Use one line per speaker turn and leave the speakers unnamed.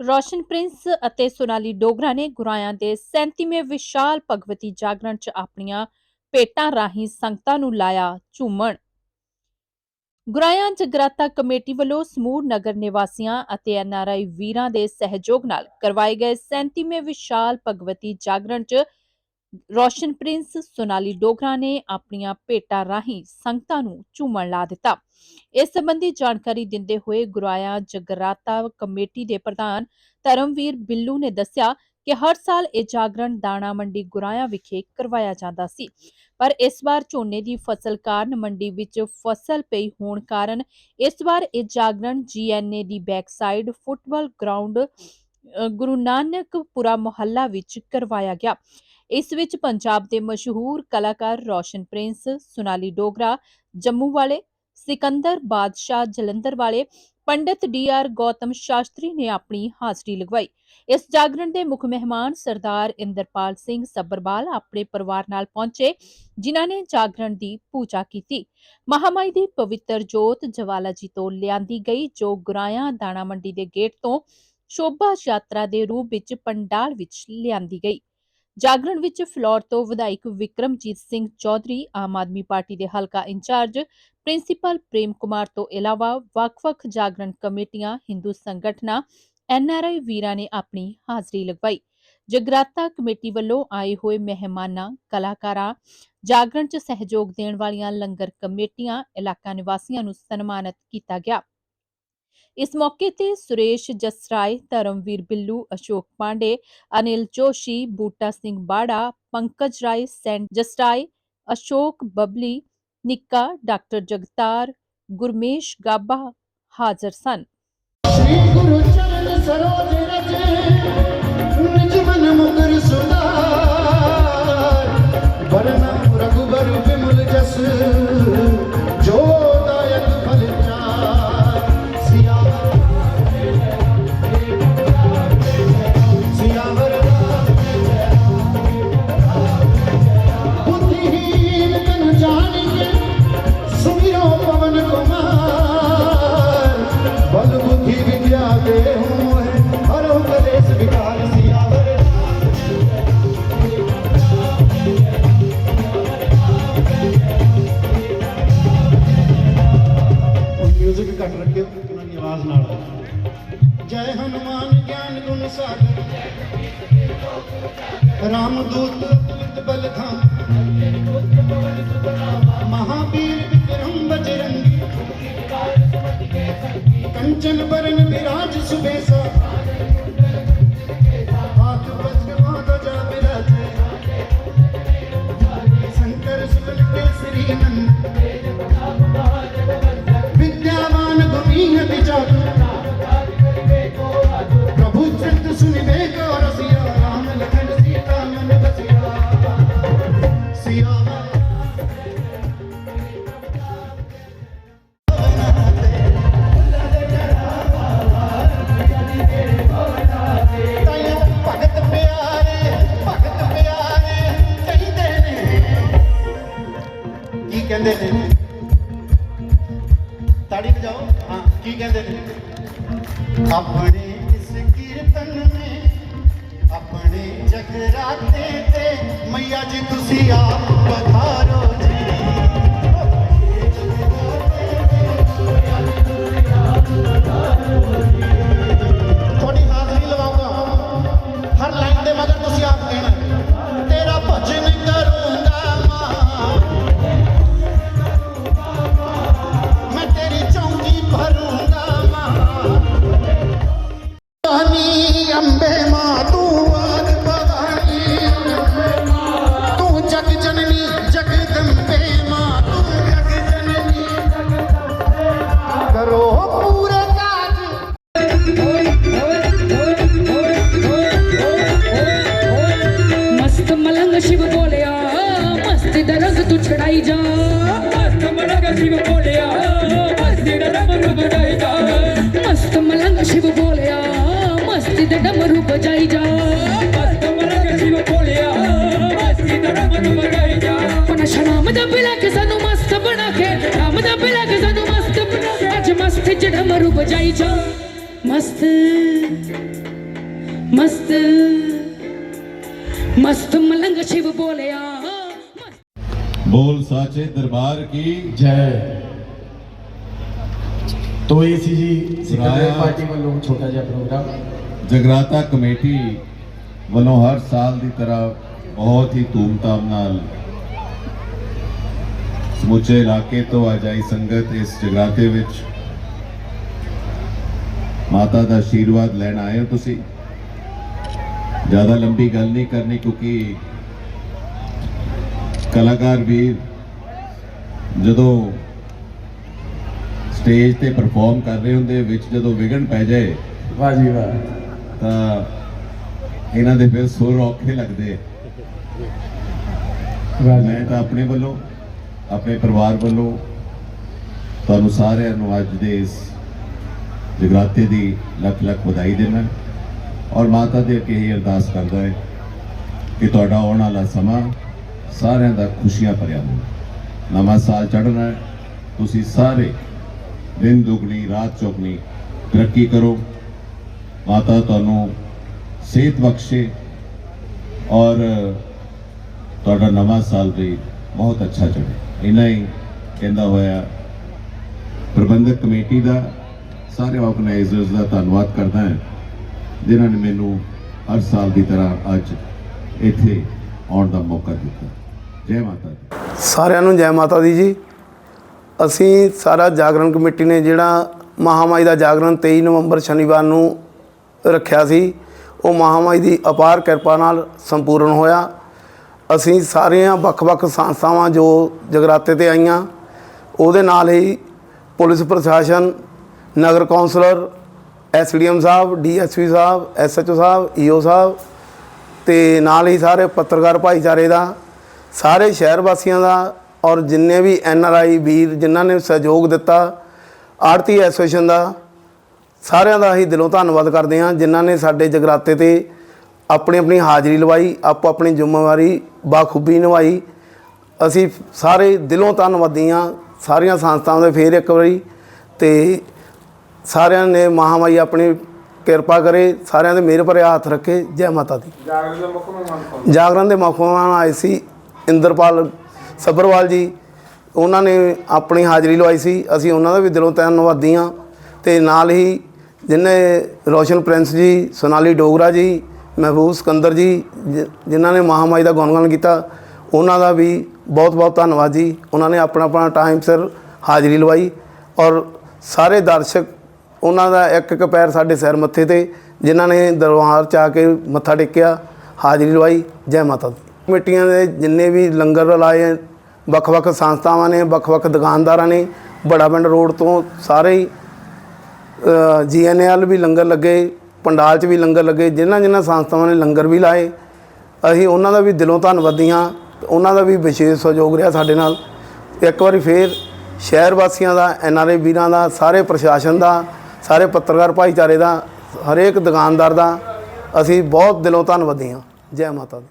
ਰੋਸ਼ਨ Prince ਅਤੇ ਸੋਨਾਲੀ ਡੋਗਰਾ ਨੇ ਗੁਰਾਇਆਂ ਦੇ 37ਵੇਂ ਵਿਸ਼ਾਲ ਭਗਵਤੀ ਜਾਗਰਣ 'ਚ ਆਪਣੀਆਂ ਭੇਟਾਂ ਰਾਹੀਂ ਸੰਗਤਾਂ ਨੂੰ ਲਾਇਆ ਝੂਮਣ। ਗੁਰਾਇਆਂ ਜਗਰਾਤਾ ਕਮੇਟੀ ਵੱਲੋਂ ਸਮੂਹ ਨਗਰ ਨਿਵਾਸੀਆਂ ਅਤੇ ਐਨਆਰਆਈ ਵੀਰਾਂ ਦੇ ਸਹਿਯੋਗ ਨਾਲ ਕਰਵਾਏ ਗਏ 37ਵੇਂ ਵਿਸ਼ਾਲ ਭਗਵਤੀ ਜਾਗਰਣ 'ਚ ਰੋਸ਼ਨ ਪ੍ਰਿੰਸ ਸੋਨਾਲੀ ਡੋਗਰਾ ਨੇ ਆਪਣੀਆਂ ਭੇਟਾਂ ਰਾਹੀਂ ਸੰਗਤਾਂ ਨੂੰ ਝੂਮਣ ਲਾ ਦਿੱਤਾ। ਇਸ ਸੰਬੰਧੀ ਜਾਣਕਾਰੀ ਦਿੰਦੇ ਹੋਏ ਗੁਰਾਇਆ ਜਗਰਾਤਾ ਕਮੇਟੀ ਦੇ ਪ੍ਰਧਾਨ ਧਰਮਵੀਰ ਬਿੱਲੂ ਨੇ ਦੱਸਿਆ ਕਿ ਹਰ ਸਾਲ ਇਹ ਜਾਗਰਣ ਦਾਣਾ ਮੰਡੀ ਗੁਰਾਇਆ ਵਿਖੇ ਕਰਵਾਇਆ ਜਾਂਦਾ ਸੀ। ਪਰ ਇਸ ਵਾਰ ਝੋਨੇ ਦੀ ਫਸਲ ਕਾਰਨ ਮੰਡੀ ਵਿੱਚ ਫਸਲ ਪਈ ਹੋਣ ਕਾਰਨ ਇਸ ਵਾਰ ਇਹ ਜਾਗਰਣ ਜੀਐਨਏ ਦੀ ਬੈਕਸਾਈਡ ਫੁੱਟਬਾਲ ਗਰਾਊਂਡ ਅ, ਗੁਰੂ ਨਾਨਕਪੁਰਾ ਮੁਹੱਲਾ ਵਿੱਚ ਕਰਵਾਇਆ ਗਿਆ। ਇਸ ਵਿੱਚ ਪੰਜਾਬ ਦੇ ਮਸ਼ਹੂਰ ਕਲਾਕਾਰ ਰੋਸ਼ਨ ਪ੍ਰਿੰਸ, ਸੁਨਾਲੀ ਡੋਗਰਾ, ਜੰਮੂ ਵਾਲੇ, ਸਿਕੰਦਰ ਬਾਦਸ਼ਾਹ ਜਲੰਧਰ ਵਾਲੇ, ਪੰਡਿਤ ਡੀ ਆਰ ਗੌਤਮ ਸ਼ਾਸਤਰੀ ਨੇ ਆਪਣੀ ਹਾਜ਼ਰੀ ਲਗਵਾਈ। ਇਸ ਜਾਗਰਣ ਦੇ ਮੁੱਖ ਮਹਿਮਾਨ ਸਰਦਾਰ ਇੰਦਰਪਾਲ ਸਿੰਘ ਸੱਬਰਵਾਲ ਆਪਣੇ ਪਰਿਵਾਰ ਨਾਲ ਪਹੁੰਚੇ, ਜਿਨ੍ਹਾਂ ਨੇ ਜਾਗਰਣ ਦੀ ਪੂਜਾ ਕੀਤੀ। ਮਹਾਮਾਈ ਦੀ ਪਵਿੱਤਰ ਜੋਤ ਜਵਾਲਾ ਜੀ ਤੋਂ ਲਿਆਂਦੀ ਗਈ, ਜੋ ਗੁਰਾਇਆ ਦਾਣਾ ਮੰਡੀ ਦੇ ਗੇਟ ਤੋਂ ਸ਼ੋਭਾ ਯਾਤਰਾ ਦੇ ਰੂਪ ਵਿੱਚ ਪੰਡਾਲ ਵਿੱਚ ਲਿਆਂਦੀ ਗਈ। ਜਾਗਰਣ ਵਿੱਚ ਫਲੋਰ ਤੋਂ ਵਿਧਾਇਕ ਵਿਕਰਮਜੀਤ ਸਿੰਘ ਚੌਧਰੀ, ਆਮ ਆਦਮੀ ਪਾਰਟੀ ਦੇ ਹਲਕਾ ਇੰਚਾਰਜ, ਪ੍ਰਿੰਸੀਪਲ ਪ੍ਰੇਮ ਕੁਮਾਰ ਤੋਂ ਇਲਾਵਾ ਵੱਖ-ਵੱਖ ਜਾਗਰਣ ਕਮੇਟੀਆਂ, ਹਿੰਦੂ ਸੰਗਠਨਾਂ ਐਨਆਰਆਈ ਵੀਰਾਂ ਨੇ ਆਪਣੀ ਹਾਜ਼ਰੀ ਲਗਵਾਈ। ਜਗਰਾਤਾ ਕਮੇਟੀ ਵੱਲੋਂ ਆਏ ਹੋਏ ਮਹਿਮਾਨਾਂ, ਕਲਾਕਾਰਾਂ, ਜਾਗਰਣ 'ਚ ਸਹਿਯੋਗ ਦੇਣ ਵਾਲੀਆਂ ਲੰਗਰ ਕਮੇਟੀਆਂ, ਇਲਾਕਾ ਨਿਵਾਸੀਆਂ ਨੂੰ ਸਨਮਾਨਿਤ ਕੀਤਾ ਗਿਆ। ਇਸ ਮੌਕੇ ਤੇ ਸੁਰੇਸ਼ ਜਸਰਾਏ, ਧਰਮਵੀਰ ਬਿੱਲੂ, ਅਸ਼ੋਕ ਪਾਂਡੇ, ਅਨਿਲ ਜੋਸ਼ੀ, ਬੂਟਾ ਸਿੰਘ ਬਾੜਾ, ਪੰਕਜ ਰਾਏ ਸੈਂਟ ਜਸਰਾਏ, ਅਸ਼ੋਕ ਬਬਲੀ, ਨਿੱਕਾ, ਡਾਕਟਰ ਜਗਤਾਰ, ਗੁਰਮੇਸ਼ ਗਾਬਾ ਹਾਜ਼ਰ ਸਨ।
ਜੈ ਹਨੂਮਾਨ ਗਿਆਨ ਗੁਣ ਸਾਗਰ। ਰਾਮ ਦੂਤ ਅਵਿਤ ਬਲ ਧਾਮ। ਮਹਾਬੀਰ ਵਿਕਰਮ ਬਜਰੰਗੀ। ਕੰਚਨ ਬਰਨ ਵਿਰਾਜ ਸੁਬੇ ਕਹਿੰਦੇ ਨੇ? ਤਾੜੀ ਵਜਾਓ। ਹਾਂ, ਕੀ ਕਹਿੰਦੇ ਨੇ? ਆਪਣੇ ਇਸ ਕੀਰਤਨ ਨੇ ਆਪਣੇ ਜਗਰਾਤੇ ਤੇ, ਮਈਆ ਜੀ ਤੁਸੀਂ ਆਪ ਪਧਾਰੋ ਸ਼ਿਵ ਬੋਲਿਆ ਮਸਜਿਦ ਡਮਰੂ ਬਜਾਈ ਮਸਤ ਮਲੰਗ ਸ਼ਿਵ ਬੋਲਿਆ ਮਸਜਿਦ ਡਮਰੂ ਡਮਰੂ ਬਜਾਈ ਜਾ ਪਨ ਦਾ ਬਿਲਾ ਕੇ ਸਾਨੂੰ ਮਸਤ ਬਣਾ ਕੇ ਦਾ ਬਿਲਾ ਕੇ ਸਾਨੂੰ ਮਸਤ ਬਣਾ ਅੱਜ ਮਸਤ
ਡਮਰੂ ਬਜਾਈ ਜਾ ਮਸਤ ਮਸਤ ਮਸਤ ਮਲੰਗ ਸ਼ਿਵ ਬੋਲਿਆ जा मस्त मस्त मस्त मलंग शिव बोलिया
ਬੋਲ ਸਾਚੇ ਦਰਬਾਰ ਕੀ
ਜੈ ਤੋ ਇਹ ਸੀ ਜੀ ਸਿਕੰਦਰ
ਰਾਇਆ।
ਪਾਰਟੀ ਵੱਲੋਂ ਛੋਟਾ ਜਿਹਾ ਪ੍ਰੋਗਰਾਮ
ਜਗਰਾਤਾ ਕਮੇਟੀ ਵੱਲੋਂ ਹਰ ਸਾਲ ਦੀ ਤਰ੍ਹਾਂ ਬਹੁਤ ਹੀ ਧੂਮਧਾਮ ਨਾਲ ਸਮੁੱਚੇ ਇਲਾਕੇ ਤੋਂ ਆਜਾਈ ਸੰਗਤ ਇਸ ਜਗਰਾਤੇ ਵਿੱਚ ਮਾਤਾ ਦਾ ਆਸ਼ੀਰਵਾਦ ਲੈਣ ਆਏ ਹੋ ਤੁਸੀਂ ਜ਼ਿਆਦਾ ਲੰਬੀ ਗੱਲ ਨਹੀਂ ਕਰਨੀ ਕਿਉਂਕਿ ਕਲਾਕਾਰ ਵੀਰ ਜਦੋਂ ਸਟੇਜ ਤੇ ਪਰਫਾਰਮ ਕਰ ਰਹੇ ਹੁੰਦੇ ਵਿੱਚ ਜਦੋਂ ਵਿਗਣ ਪੈ ਜਾਏ
ਵਾਹ ਜੀ ਵਾਹ।
ਤਾਂ ਇਹਨਾਂ ਦੇ ਫਿਰ ਸੁਰ ਔਖੇ ਲੱਗਦੇ। ਮੈਂ ਤਾਂ ਆਪਣੇ ਵੱਲੋਂ ਆਪਣੇ ਪਰਿਵਾਰ ਵੱਲੋਂ ਤੁਹਾਨੂੰ ਸਾਰਿਆਂ ਨੂੰ ਅੱਜ ਦੇ ਇਸ ਜਗਰਾਤੇ ਦੀ ਲੱਖ ਲੱਖ ਵਧਾਈ ਦੇਣਾ ਔਰ ਮਾਤਾ ਦੇ ਅੱਗੇ ਇਹ ਅਰਦਾਸ ਕਰਦਾ ਹੈ ਕਿ ਤੁਹਾਡਾ ਆਉਣ ਵਾਲਾ ਸਮਾਂ ਸਾਰਿਆਂ ਦਾ ਖੁਸ਼ੀਆਂ ਭਰਿਆ ਹੋਵੇ। ਨਵਾਂ ਸਾਲ ਚੜ੍ਹਨਾ ਤੁਸੀਂ ਸਾਰੇ ਦਿਨ ਦੁਗਣੀ, ਰਾਤ ਚੌਗਣੀ ਤਰੱਕੀ ਕਰੋ। ਮਾਤਾ ਤੁਹਾਨੂੰ ਸਿਹਤ ਬਖਸ਼ੇ ਔਰ ਤੁਹਾਡਾ ਨਵਾਂ ਸਾਲ ਵੀ ਬਹੁਤ ਅੱਛਾ ਚੜੇ ਇੰਨਾ ਹੀ ਕਹਿੰਦਾ ਹੋਇਆ ਪ੍ਰਬੰਧਕ ਕਮੇਟੀ ਦਾ ਸਾਰੇ ਆਰਗੇਨਾਈਜ਼ਰਸ ਦਾ ਧੰਨਵਾਦ ਕਰਦਾ ਹਾਂ, ਜਿਨ੍ਹਾਂ ਨੇ ਮੈਨੂੰ ਹਰ ਸਾਲ ਦੀ ਤਰ੍ਹਾਂ ਅੱਜ ਇੱਥੇ ਆਉਣ ਦਾ ਮੌਕਾ ਦਿੱਤਾ। ਜੈ ਮਾਤਾ ਦੀ।
ਸਾਰਿਆਂ ਨੂੰ ਜੈ ਮਾਤਾ ਦੀ ਜੀ। ਅਸੀਂ ਸਾਰਾ ਜਾਗਰਣ ਕਮੇਟੀ ਨੇ ਜਿਹੜਾ ਮਹਾਮਾਈ ਦਾ ਜਾਗਰਣ 23 ਨਵੰਬਰ ਸ਼ਨੀਵਾਰ ਨੂੰ ਰੱਖਿਆ ਸੀ, ਉਹ ਮਹਾਮਾਈ ਦੀ ਅਪਾਰ ਕਿਰਪਾ ਨਾਲ ਸੰਪੂਰਨ ਹੋਇਆ। ਅਸੀਂ ਸਾਰੀਆਂ ਵੱਖ-ਵੱਖ ਸੰਸਥਾਵਾਂ ਜੋ ਜਗਰਾਤੇ ਤੇ ਆਈਆਂ, ਉਹਦੇ ਨਾਲ ਹੀ ਪੁਲਿਸ ਪ੍ਰਸ਼ਾਸਨ, ਨਗਰ ਕੌਂਸਲਰ ਐਸਡੀਐਮ ਸਾਹਿਬ ਡੀਐਸਪੀ ਸਾਹਿਬ ਐਸਐਚਓ ਸਾਹਿਬ ਈਓ ਸਾਹਿਬ ਤੇ ਨਾਲ ਹੀ ਸਾਰੇ ਪੱਤਰਕਾਰ ਭਾਈਚਾਰੇ ਦਾ ਸਾਰੇ ਸ਼ਹਿਰ ਵਾਸੀਆਂ ਦਾ ਔਰ ਜਿੰਨੇ ਵੀ ਐਨਆਰਆਈ ਵੀਰ ਜਿਨ੍ਹਾਂ ਨੇ ਸਹਿਯੋਗ ਦਿੱਤਾ ਆੜਤੀ ਐਸੋਸੀਏਸ਼ਨ ਦਾ ਸਾਰਿਆਂ ਦਾ ਅਸੀਂ ਦਿਲੋਂ ਧੰਨਵਾਦ ਕਰਦੇ ਹਾਂ ਜਿਨ੍ਹਾਂ ਨੇ ਸਾਡੇ ਜਗਰਾਤੇ ਤੇ ਆਪਣੀ ਆਪਣੀ ਹਾਜ਼ਰੀ ਲਵਾਈ ਆਪੋ ਆਪਣੀ ਜ਼ਿੰਮੇਵਾਰੀ ਬਾਖੂਬੀ ਨਿਭਾਈ। ਅਸੀਂ ਸਾਰੇ ਦਿਲੋਂ ਧੰਨਵਾਦੀ ਹਾਂ ਸਾਰੀਆਂ ਸੰਸਥਾਵਾਂ ਦੇ ਫੇਰ ਇੱਕ ਵਾਰੀ ਤੇ ਸਾਰਿਆਂ ਨੇ ਮਹਾਮਾਈ ਆਪਣੀ ਕਿਰਪਾ ਕਰੇ ਸਾਰਿਆਂ ਦੇ ਮਿਹਰ ਭਰੇ ਹੱਥ ਰੱਖੇ। ਜੈ ਮਾਤਾ ਦੀ। ਜਾਗਰਣ ਦੇ ਮੁੱਖ ਮਹਿਮਾਨ ਆਏ ਸੀ ਇੰਦਰਪਾਲ ਸੱਭਰਵਾਲ ਜੀ, ਉਹਨਾਂ ਨੇ ਆਪਣੀ ਹਾਜ਼ਰੀ ਲਵਾਈ ਸੀ। ਅਸੀਂ ਉਹਨਾਂ ਦਾ ਵੀ ਦਿਲੋਂ ਧੰਨਵਾਦੀ ਹਾਂ ਤੇ ਨਾਲ ਹੀ ਜਿਨੇ ਰੋਸ਼ਨ ਪ੍ਰਿੰਸ ਜੀ, ਸੋਨਾਲੀ ਡੋਗਰਾ ਜੀ, ਮਹਿਬੂਬ ਸਿਕੰਦਰ ਜੀ, ਜਿ- ਜਿਨ੍ਹਾਂ ਨੇ ਮਹਾਮਾਈ ਦਾ ਗੁਣਗਾਨ ਕੀਤਾ, ਉਹਨਾਂ ਦਾ ਵੀ ਬਹੁਤ ਬਹੁਤ ਧੰਨਵਾਦ ਜੀ। ਉਹਨਾਂ ਨੇ ਆਪਣਾ ਆਪਣਾ ਟਾਈਮ ਸਿਰ ਹਾਜ਼ਰੀ ਲਵਾਈ ਔਰ ਸਾਰੇ ਦਰਸ਼ਕ, ਉਹਨਾਂ ਦਾ ਇੱਕ ਇੱਕ ਪੈਰ ਸਾਡੇ ਸਿਰ ਮੱਥੇ ਤੇ, ਜਿਨ੍ਹਾਂ ਨੇ ਦਰਬਾਰ ਚ ਆ ਕੇ ਮੱਥਾ ਟੇਕਿਆ, ਹਾਜ਼ਰੀ ਲਵਾਈ। ਜੈ ਮਾਤਾ ਦੀ। ਕਮੇਟੀਆਂ ਦੇ ਜਿੰਨੇ ਵੀ ਲੰਗਰ ਲਾਏ ਵੱਖ-ਵੱਖ ਸੰਸਥਾਵਾਂ ਨੇ, ਵੱਖ-ਵੱਖ ਦੁਕਾਨਦਾਰਾਂ ਨੇ, ਬੜਾ ਪਿੰਡ ਰੋਡ ਤੋਂ ਸਾਰੇ ਹੀ ਜੀਐਨਐਲ ਵੀ ਲੰਗਰ ਲੱਗੇ, ਪੰਡਾਲ 'ਚ ਵੀ ਲੰਗਰ ਲੱਗੇ, ਜਿਨ੍ਹਾਂ ਜਿਨ੍ਹਾਂ ਸੰਸਥਾਵਾਂ ਨੇ ਲੰਗਰ ਵੀ ਲਾਏ, ਅਸੀਂ ਉਹਨਾਂ ਦਾ ਵੀ ਦਿਲੋਂ ਧੰਨਵਾਦੀ ਹਾਂ ਉਹਨਾਂ ਦਾ ਵੀ ਵਿਸ਼ੇਸ਼ ਸਹਿਯੋਗ ਰਿਹਾ ਸਾਡੇ ਨਾਲ। ਇੱਕ ਵਾਰੀ ਫੇਰ ਸ਼ਹਿਰ ਵਾਸੀਆਂ ਦਾ ਐਨਆਰਏ ਵੀਰਾਂ ਦਾ, ਸਾਰੇ ਪ੍ਰਸ਼ਾਸਨ ਦਾ, ਸਾਰੇ ਪੱਤਰਕਾਰ ਭਾਈਚਾਰੇ ਦਾ, ਹਰੇਕ ਦੁਕਾਨਦਾਰ ਦਾ, ਅਸੀਂ ਬਹੁਤ ਦਿਲੋਂ ਧੰਨਵਾਦੀ ਹਾਂ। ਜੈ ਮਾਤਾ ਦੀ।